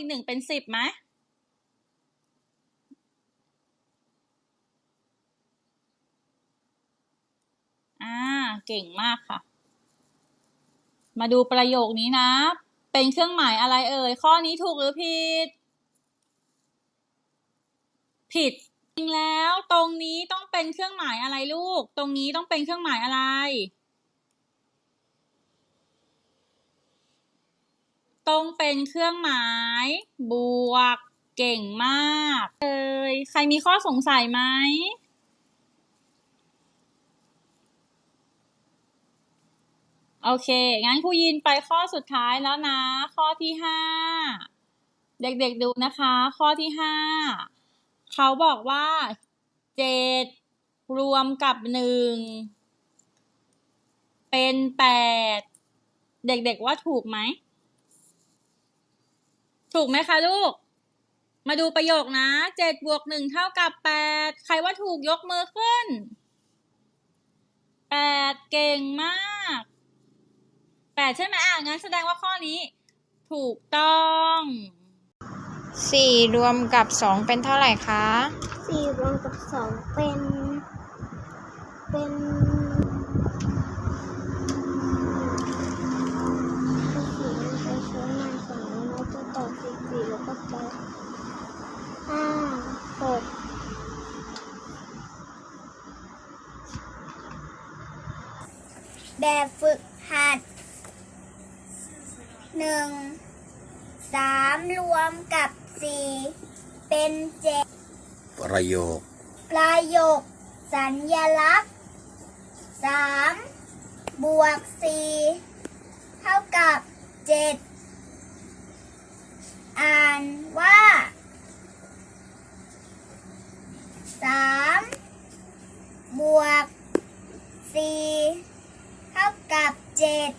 อีกหนึ่งเป็นสิบไหมอ่า เก่งมากค่ะ มาดูประโยคนี้นะ เป็นเครื่องหมายอะไรเอ่ย ข้อนี้ถูกหรือผิด ผิด จริงแล้ว ตรงนี้ต้องเป็นเครื่องหมายอะไรลูก ตรงนี้ต้องเป็นเครื่องหมายอะไร ต้องเป็นเครื่องหมาย บวก เก่งมากเอ่ยใครมีข้อสงสัยไหมโอเค งั้นครูยินไปข้อสุดท้ายแล้วนะ ข้อที่ห้า เด็กๆดูนะคะ ข้อที่ห้า เขาบอกว่าเจ็ดรวมกับหนึ่งเป็นแปด เด็กๆว่าถูกไหม ถูกไหมคะลูก มาดูประโยคนะเจ็ดบวกหนึ่งเท่ากับแปดใครว่าถูกยกมือขึ้นแปดเก่งมากแปดใช่ไหมอะงั้นแสดงว่าข้อนี้ ถูกต้องสี่รวมกับสองเป็นเท่าไหร่คะสี่รวมกับสองเป็น เป็นสี่มันไปใช้งานสองแล้วจะต่อสี่สี่แล้วก็ต่อ ห้าหกแบบฝึกหัดหนึ่งสามรวมกับสี่เป็นเจ็ดประโยค ประโยค สัญญลักษณ์สามบวกสี่เท่ากับเจ็ดานว่าสามบวกสี่เท่ากับเจ็ด